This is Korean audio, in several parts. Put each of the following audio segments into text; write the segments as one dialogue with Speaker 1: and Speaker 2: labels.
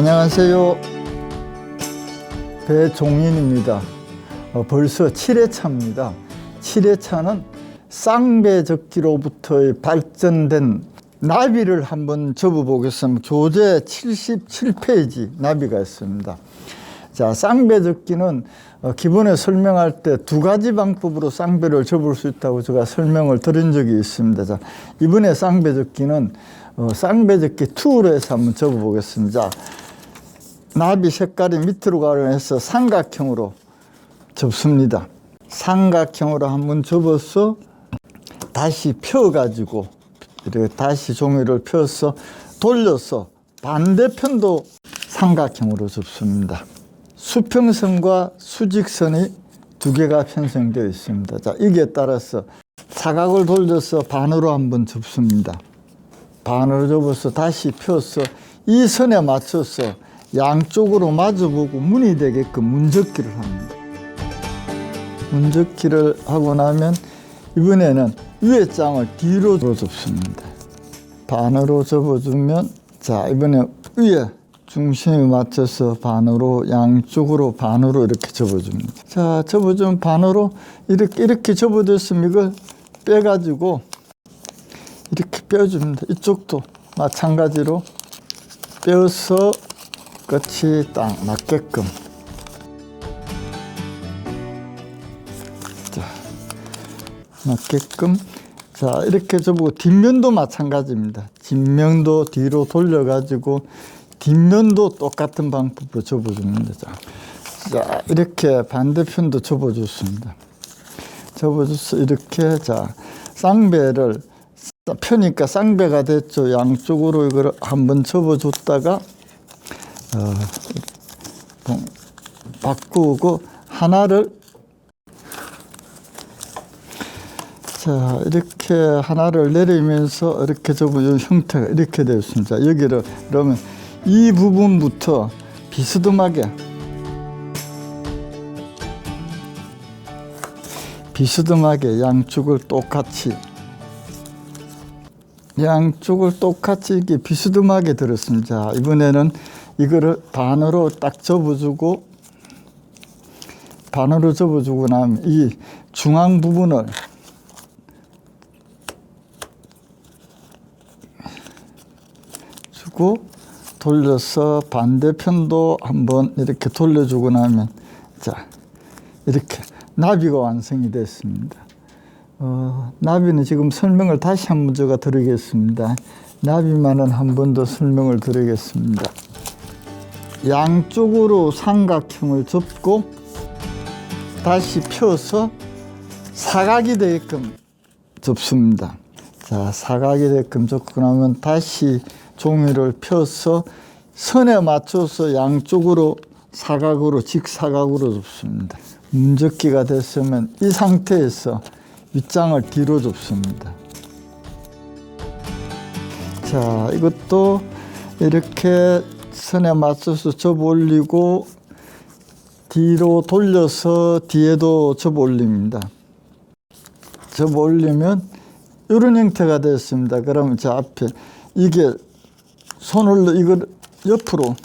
Speaker 1: 안녕하세요. 배종인입니다. 어, 벌써 7회차입니다. 7회차는 쌍배적기로부터 발전된 나비를 한번 접어보겠습니다. 교재 77페이지 나비가 있습니다. 자, 쌍배접기는 어, 기본에 설명할 때 두 가지 방법으로 쌍배를 접을 수 있다고 제가 설명을 드린 적이 있습니다. 자, 이번에 쌍배접기는 어, 쌍배접기 2로 해서 한번 접어보겠습니다. 자, 나비 색깔이 밑으로 가려 해서 삼각형으로 접습니다. 삼각형으로 한번 접어서 다시 펴가지고 이렇게 다시 종이를 펴서 돌려서 반대편도 삼각형으로 접습니다. 수평선과 수직선이 두 개가 편성되어 있습니다. 자, 이게 따라서 사각을 돌려서 반으로 한번 접습니다. 반으로 접어서 다시 펴서 이 선에 맞춰서 양쪽으로 마주보고 문이 되게끔 문접기를 합니다. 문접기를 하고 나면 이번에는 위에 장을 뒤로 접습니다. 반으로 접어주면 자 이번에 위에 중심에 맞춰서 반으로 양쪽으로 반으로 이렇게 접어줍니다. 자 접어주면 반으로 이렇게 이렇게 접어줬으면 이걸 빼가지고 이렇게 빼줍니다. 이쪽도 마찬가지로 빼서 끝이 딱 맞게끔 자 맞게끔 자 이렇게 접고 뒷면도 마찬가지입니다. 뒷면도 뒤로 돌려 가지고 뒷면도 똑같은 방법으로 접어줍니다. 자, 자 이렇게 반대편도 접어줬습니다. 접어줘서 이렇게 자 쌍배를 펴니까 쌍배가 됐죠. 양쪽으로 이걸 한번 접어줬다가 어, 봉- 바꾸고 하나를 자 이렇게 하나를 내리면서 이렇게 접어준 형태가 이렇게 되었습니다. 여기를 그러면 이 부분부터 비스듬하게 비스듬하게 양쪽을 똑같이 양쪽을 똑같이 이렇게 비스듬하게 들었습니다. 자, 이번에는 이거를 반으로 딱 접어주고 반으로 접어주고 나면 이 중앙 부분을 주고 돌려서 반대편도 한번 이렇게 돌려주고 나면 자 이렇게 나비가 완성이 됐습니다. 어, 나비는 지금 설명을 다시 한번 제가 드리겠습니다. 나비만은 한 번 더 설명을 드리겠습니다. 양쪽으로 삼각형을 접고 다시 펴서 사각이 되게끔 접습니다. 자, 사각이 되게끔 접고 나면 다시 종이를 펴서 선에 맞춰서 양쪽으로 사각으로 직사각으로 접습니다. 문접기가 됐으면 이 상태에서 윗장을 뒤로 접습니다. 자, 이것도 이렇게 선에 맞춰서 접어 올리고 뒤로 돌려서 뒤에도 접어 올립니다. 접어 올리면 이런 형태가 됐습니다. 그러면 저 앞에 이게 손을 이걸 옆으로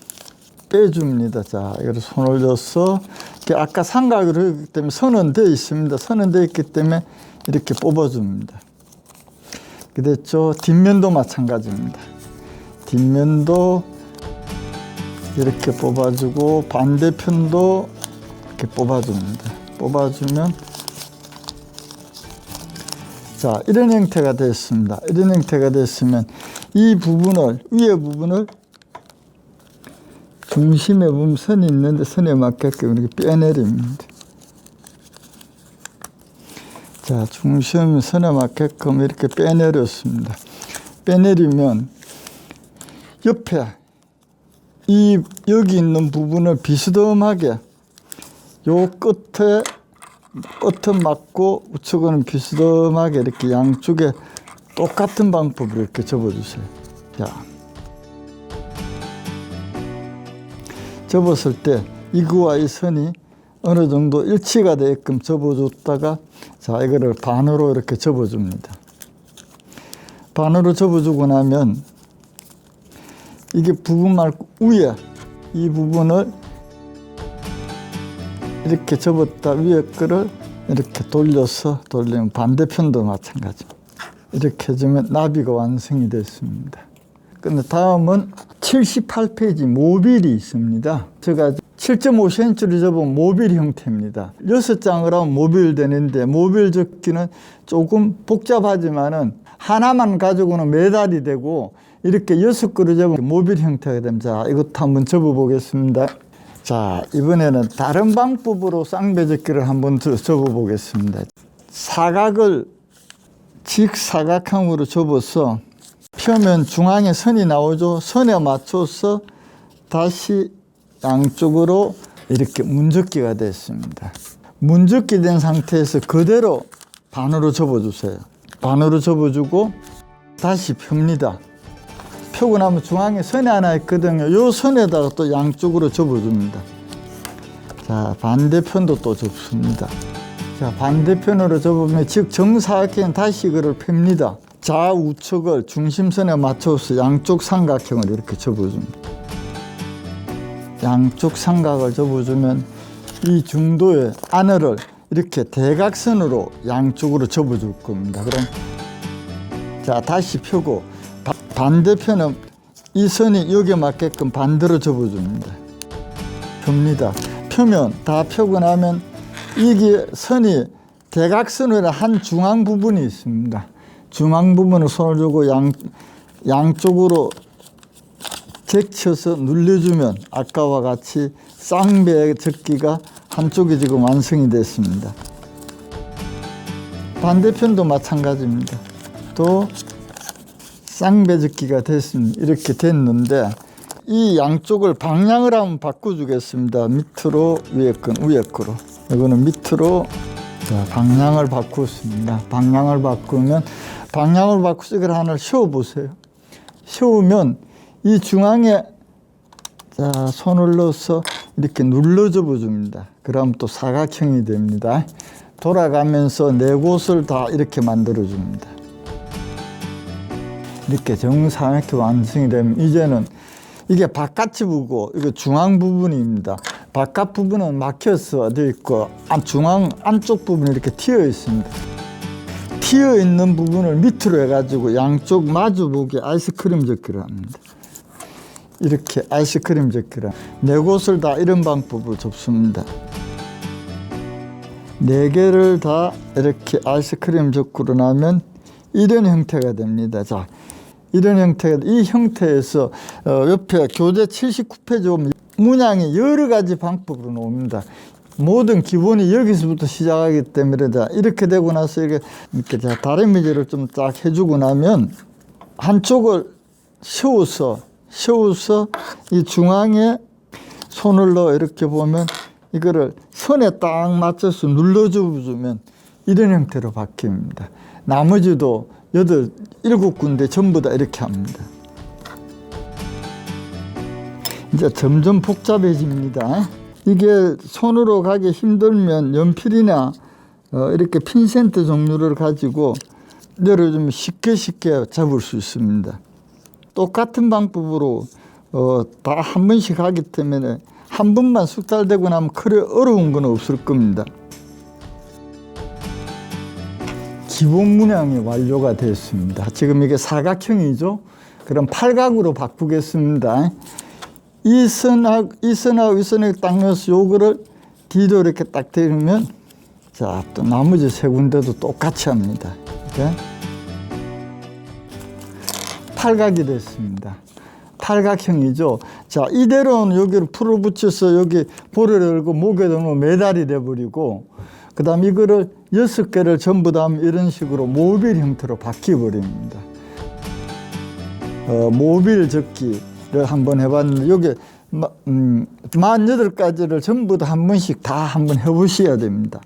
Speaker 1: 빼줍니다. 자, 이걸 손을 이렇게 아까 삼각으로 했기 때문에 선은 되어 있습니다. 선은 되어 있기 때문에 이렇게 뽑아줍니다. 그랬죠. 뒷면도 마찬가지입니다. 뒷면도 이렇게 뽑아주고 반대편도 이렇게 뽑아줍니다. 뽑아주면 자 이런 형태가 됐습니다. 이런 형태가 됐으면 이 부분을 위에 부분을 중심에 보면 선이 있는데 선에 맞게끔 이렇게 빼내립니다. 자, 중심 선에 맞게끔 이렇게 빼내렸습니다. 빼내리면 옆에 이 여기 있는 부분을 비스듬하게 요 끝에 끝은 맞고 우측은 비스듬하게 이렇게 양쪽에 똑같은 방법으로 이렇게 접어주세요. 자, 접었을 때 이거와 이 선이 어느 정도 일치가 되게끔 접어줬다가 자 이거를 반으로 이렇게 접어줍니다. 반으로 접어주고 나면 이게 부분 말고 위에 이 부분을 이렇게 접었다 위에 거를 이렇게 돌려서 돌리면 반대편도 마찬가지. 이렇게 해주면 나비가 완성이 됐습니다. 근데 다음은 78페이지 모빌이 있습니다. 제가 7.5cm를 접은 모빌 형태입니다. 6장을 하면 모빌 되는데 모빌 접기는 조금 복잡하지만은 하나만 가지고는 메달이 되고 이렇게 여섯 그루 접으면 모빌 형태가 됩니다. 자, 이것도 한번 접어 보겠습니다. 자, 이번에는 다른 방법으로 쌍배 접기를 한번 더 접어 보겠습니다. 사각을 직사각형으로 접어서 표면 중앙에 선이 나오죠. 선에 맞춰서 다시 양쪽으로 이렇게 문접기가 됐습니다. 문접기 된 상태에서 그대로 반으로 접어주세요. 반으로 접어주고 다시 펴니다. 펴고 나면 중앙에 선이 하나 있거든요. 요 선에다가 또 양쪽으로 접어줍니다. 자, 반대편도 또 접습니다. 자, 반대편으로 접으면 즉 정사각형 다시 그를 펴니다. 좌우측을 중심선에 맞춰서 양쪽 삼각형을 이렇게 접어줍니다. 양쪽 삼각을 접어주면 이 중도의 안을 이렇게 대각선으로 양쪽으로 접어줄 겁니다. 그럼 자 다시 펴고 바- 반대편은 이 선이 여기에 맞게끔 반대로 접어줍니다. 펴니다. 펴면 다 펴고 나면 이게 선이 대각선으로 한 중앙 부분이 있습니다. 중앙 부분을 손을 주고 양 양쪽으로 제쳐서 눌러주면 아까와 같이 쌍배 접기가 한쪽이 지금 완성이 됐습니다. 반대편도 마찬가지입니다. 또 쌍배 접기가 됐습니다. 이렇게 됐는데 이 양쪽을 방향을 한번 바꿔주겠습니다. 밑으로 위에 건 위에 거로. 이거는 밑으로 자, 방향을 바꾸었습니다. 방향을 바꾸면 방향을 바꾸서 이걸 하나 쉬어 보세요. 쉬우면 이 중앙에 자, 손을 넣어서 이렇게 눌러 접어 줍니다. 그럼 또 사각형이 됩니다. 돌아가면서 네 곳을 다 이렇게 만들어 줍니다. 이렇게 정상하게 완성이 되면 이제는 이게 바깥이 부고 이거 중앙 부분입니다. 바깥 부분은 막혀서 되어 있고 안- 중앙 안쪽 부분이 이렇게 튀어 있습니다. 튀어 있는 부분을 밑으로 해가지고 양쪽 마주 보게 아이스크림 접기를 합니다. 이렇게 아이스크림 접기를 네 곳을 다 이런 방법으로 접습니다. 네 개를 다 이렇게 아이스크림 접고로 나면 이런 형태가 됩니다. 자, 이런 형태가 이 형태에서 어, 옆에 교재 79페이지 보면 문양이 여러 가지 방법으로 나옵니다. 모든 기본이 여기서부터 시작하기 때문에 자, 이렇게 되고 나서 이렇게, 이렇게 자, 다리미질을 좀딱 해주고 나면 한쪽을 세워서 세워서 이 중앙에 손을 넣어 이렇게 보면 이거를 선에 딱 맞춰서 눌러주면 이런 형태로 바뀝니다. 나머지도 여덟, 일곱 군데 전부 다 이렇게 합니다. 이제 점점 복잡해집니다. 이게 손으로 가기 힘들면 연필이나 어, 이렇게 핀센트 종류를 가지고 내려주면 쉽게 쉽게 잡을 수 있습니다. 똑같은 방법으로 어, 다 한 번씩 하기 때문에 한 번만 숙달되고 나면 그래 어려운 건 없을 겁니다. 기본 문양이 완료가 됐습니다. 지금 이게 사각형이죠. 그럼 팔각으로 바꾸겠습니다. 이 선하고 이 선하고 이 선을 딱 넣어서 요거를 뒤로 이렇게 딱 대면 자, 또 나머지 세 군데도 똑같이 합니다. 이렇게. 팔각이 됐습니다. 팔각형이죠. 자, 이대로는 여기를 풀을 붙여서 여기 볼을 열고 목에 넣으면 메달이 돼버리고, 그 다음 이거를 여섯 개를 전부 다 이런 식으로 모빌 형태로 바뀌어버립니다. 어, 모빌 접기를 한번 해봤는데, 여기 마- 음, 48가지를 전부 다 한 번씩 다 한번 해보셔야 됩니다.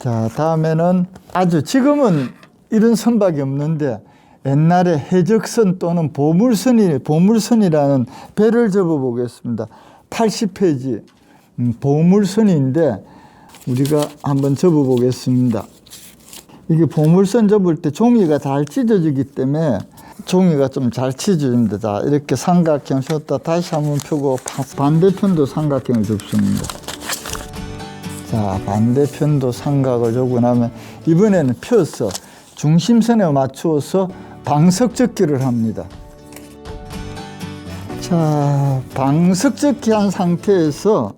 Speaker 1: 자, 다음에는 아주 지금은 이런 선박이 없는데 옛날에 해적선 또는 보물선이 보물선이라는 배를 접어 보겠습니다. 80페이지 음, 보물선인데 우리가 한번 접어 보겠습니다. 이게 보물선 접을 때 종이가 잘 찢어지기 때문에 종이가 좀 잘. 자, 이렇게 삼각형 쳤다 다시 한번 펴고 바- 반대편도 삼각형을 접습니다. 자, 반대편도 삼각을 접고 나면 이번에는 펴서 중심선에 맞추어서 방석접기를 합니다. 자, 방석접기 한 상태에서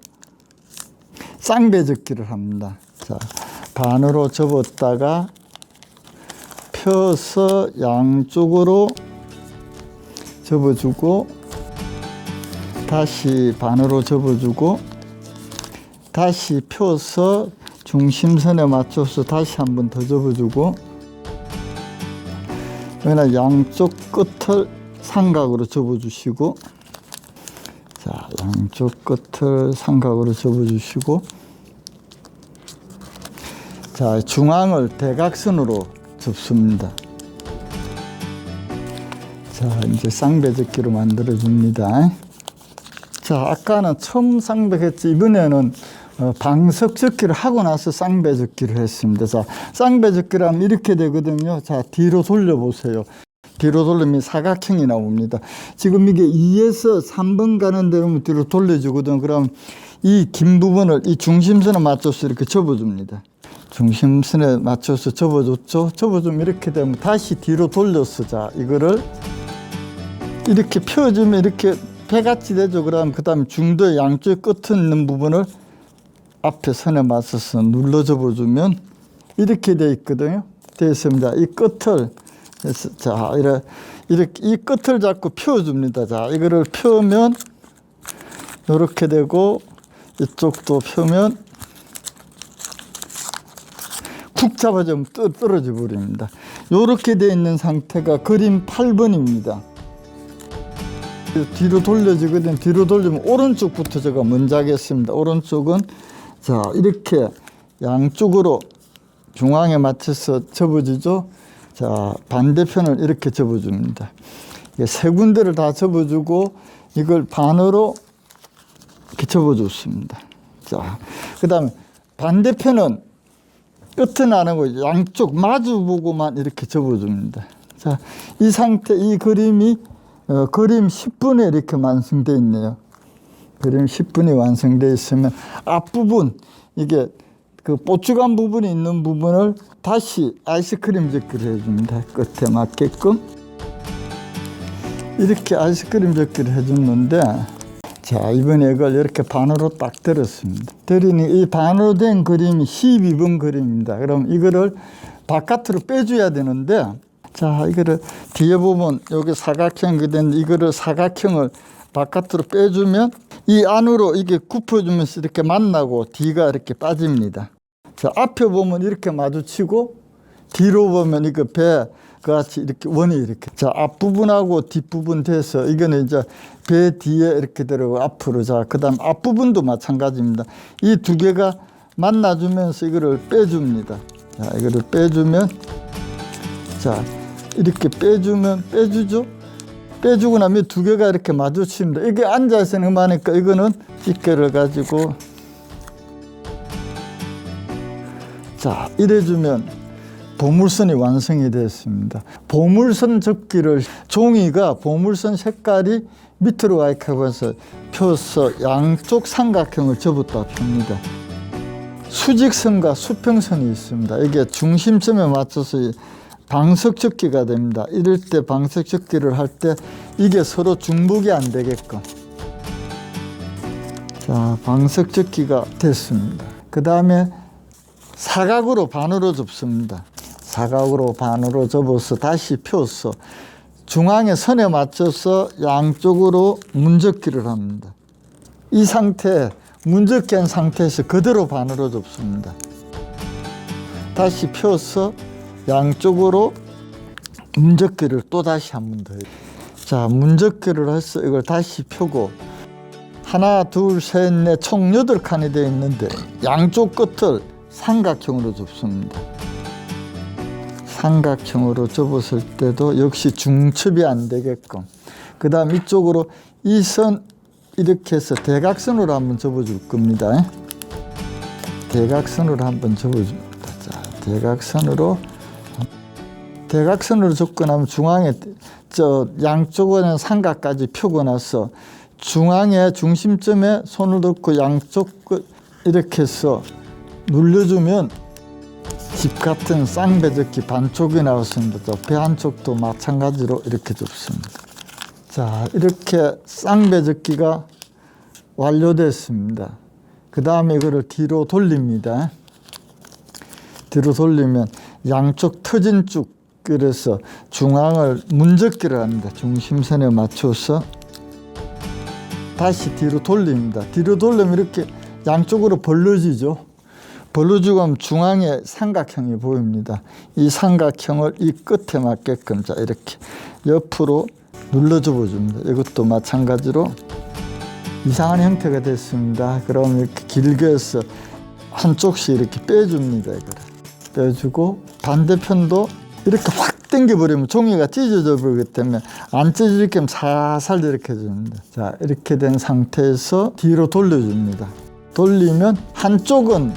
Speaker 1: 쌍배접기를 합니다. 자, 반으로 접었다가 펴서 양쪽으로 접어주고 다시 반으로 접어주고 다시 펴서 중심선에 맞춰서 다시 한 번 더 접어주고 그러나 양쪽 끝을 삼각으로 접어주시고 자 양쪽 끝을 삼각으로 접어주시고 자 중앙을 대각선으로 접습니다. 자 이제 쌍배접기로 만들어 줍니다. 자 아까는 처음 쌍배했지 이번에는 어, 방석접기를 하고 나서 쌍배접기를 했습니다. 자 쌍배접기를 하면 이렇게 되거든요. 자 뒤로 돌려보세요. 뒤로 돌리면 사각형이 나옵니다. 지금 이게 2에서 3번 가는 대로 뒤로 돌려주거든. 그럼 이 긴 부분을 이 중심선에 맞춰서 이렇게 접어줍니다. 중심선에 맞춰서 접어줬죠. 접어주면 이렇게 되면 다시 뒤로 돌려서 자 이거를 이렇게 펴주면 이렇게 배같이 되죠. 그럼 그 다음에 중도의 양쪽 끝에 있는 부분을 앞에 선에 맞춰서 눌러 접어주면 이렇게 돼 있거든요. 됐습니다. 이 끝을 자 이래 이렇게 이 끝을 잡고 펴줍니다. 자 이거를 펴면 이렇게 되고 이쪽도 펴면 쿡 잡아주면 떠- 떨어져 버립니다. 이렇게 돼 있는 상태가 그림 8번입니다. 뒤로 돌려지거든. 뒤로 돌리면 오른쪽부터 제가 먼저 하겠습니다. 오른쪽은 자 이렇게 양쪽으로 중앙에 맞춰서 접어주죠. 자 반대편을 이렇게 접어줍니다. 세 군데를 다 접어주고 이걸 반으로 이렇게 접어줬습니다. 자 그 다음에 반대편은 끝은 안 하고 양쪽 마주 보고만 이렇게 접어줍니다. 자, 이 상태, 이 그림이 어, 그림 10분에 이렇게 완성되어 있네요. 그림 10분이 완성되어 있으면 앞부분, 이게 그 뽀쭉한 부분이 있는 부분을 다시 아이스크림 접기를 해줍니다. 끝에 맞게끔. 이렇게 아이스크림 접기를 해줬는데, 자, 이번에 이걸 이렇게 반으로 딱 들었습니다. 들으니 이 반으로 된 그림이 12번 그림입니다. 그럼 이거를 바깥으로 빼줘야 되는데, 자, 이거를 뒤에 보면 여기 사각형이 된 이거를 사각형을 바깥으로 빼주면 이 안으로 이게 굽혀주면서 이렇게 만나고 뒤가 이렇게 빠집니다. 자, 앞에 보면 이렇게 마주치고 뒤로 보면 이거 배 같이 이렇게 원이 이렇게 자 앞부분하고 뒷부분 돼서 이거는 이제 배 뒤에 이렇게 들어가고 앞으로 자 그다음 앞부분도 마찬가지입니다. 이 두 개가 만나주면서 이거를 빼줍니다. 자 이거를 빼주면 자 이렇게 빼주면 빼주죠? 빼주고 나면 두 개가 이렇게 마주칩니다. 이게 앉아서 하니까 이거는 집게를 가지고 자 이래주면 보물선이 완성이 됐습니다. 보물선 접기를 종이가 보물선 색깔이 밑으로 와 있게 하면서 펴서 양쪽 삼각형을 접었다 펴니다. 수직선과 수평선이 있습니다. 이게 중심점에 맞춰서 이 방석 접기가 됩니다. 이럴 때 방석 접기를 할 때 이게 서로 중복이 안 되게끔. 자, 방석 접기가 됐습니다. 그 다음에 사각으로 반으로 접습니다. 사각으로 반으로 접어서 다시 펴서 중앙의 선에 맞춰서 양쪽으로 문접기를 합니다. 이 상태, 문접기 한 상태에서 그대로 반으로 접습니다. 다시 펴서 양쪽으로 문접기를 또 다시 한 번 더 해요. 자, 문접기를 해서 이걸 다시 펴고 하나, 둘, 셋, 넷, 총 여덟 칸이 되어 있는데 양쪽 끝을 삼각형으로 접습니다. 삼각형으로 접었을 때도 역시 중첩이 안 되게끔 그 다음 이쪽으로 이 선 이렇게 해서 대각선으로 한번 접어줄 겁니다. 대각선으로 한번 접어줍니다. 자, 대각선으로 대각선으로 접고 나면 중앙에 저 양쪽은 삼각까지 펴고 나서 중앙에 중심점에 손을 넣고 양쪽 끝 이렇게 해서 눌러주면 집 같은 쌍배젓기 반쪽이 나왔습니다. 저배 한쪽도 마찬가지로 이렇게 접습니다. 자, 이렇게 쌍배젓기가 완료됐습니다. 그 다음에 이거를 뒤로 돌립니다. 뒤로 돌리면 양쪽 터진 쭉 그래서 중앙을 문접기를 합니다. 중심선에 맞춰서 다시 뒤로 돌립니다. 뒤로 돌리면 이렇게 양쪽으로 벌려지죠. 하면 중앙에 삼각형이 보입니다. 이 삼각형을 이 끝에 맞게끔 자 이렇게 옆으로 눌러 접어줍니다. 이것도 마찬가지로 이상한 형태가 됐습니다. 그럼 이렇게 길게 해서 한쪽씩 이렇게 빼줍니다. 이거를 빼주고 반대편도 이렇게 확 당겨버리면 종이가 찢어져 버리기 때문에 안 찢어지게 살살 이렇게 해줍니다. 자 이렇게 된 상태에서 뒤로 돌려줍니다. 돌리면 한쪽은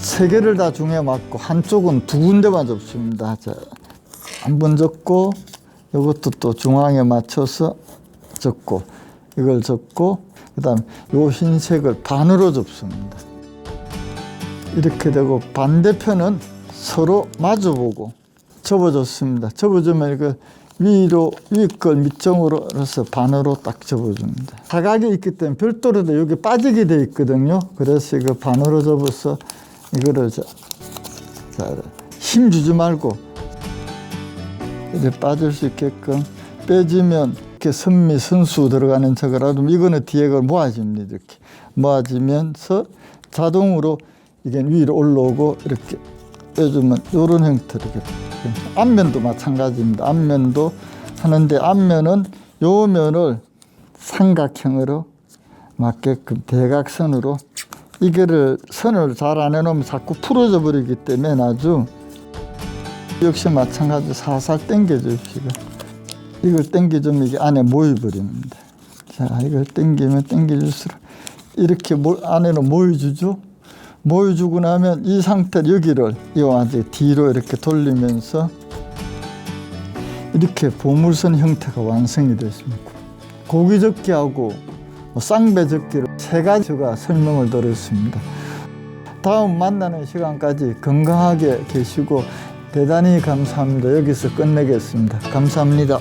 Speaker 1: 세 개를 다 중에 맞고 한쪽은 두 군데만 접습니다. 자, 한 번 접고 이것도 또 중앙에 맞춰서 접고 이걸 접고 그다음 요 흰색을 반으로 접습니다. 이렇게 되고 반대편은 서로 마주보고 접어줬습니다. 접어주면 이거 위로 위걸 밑정으로 해서 반으로 딱 접어줍니다. 사각이 있기 때문에 별도로 돼 여기 빠지게 돼 있거든요. 그래서 이거 반으로 접어서 이거를 자, 자, 힘 주지 말고 이렇게 빠질 수 있게끔 빼주면 이렇게 선미 선수 들어가는 척을 하면 이거는 뒤에 걸 모아집니다. 이렇게 모아지면서 자동으로 이게 위로 올라오고 이렇게 빼주면 이런 형태로 이렇게 앞면도 마찬가지입니다. 앞면도 하는데 앞면은 요 면을 삼각형으로 맞게끔 대각선으로 이거를 선을 잘 안 해놓으면 자꾸 풀어져 버리기 때문에 아주 역시 마찬가지로 살살 당겨 줍시고 이걸 당겨주면 이게 안에 모여버립니다. 자 이걸 당기면 당겨줄수록 이렇게 모, 안에는 모여주죠. 모여주고 나면 이 상태 여기를 이와제 뒤로 이렇게 돌리면서 이렇게 보물선 형태가 완성이 됐습니다. 고기 접기하고 뭐 쌍배 접기를 세 가지가 설명을 드렸습니다. 다음 만나는 시간까지 건강하게 계시고 대단히 감사합니다. 여기서 끝내겠습니다. 감사합니다.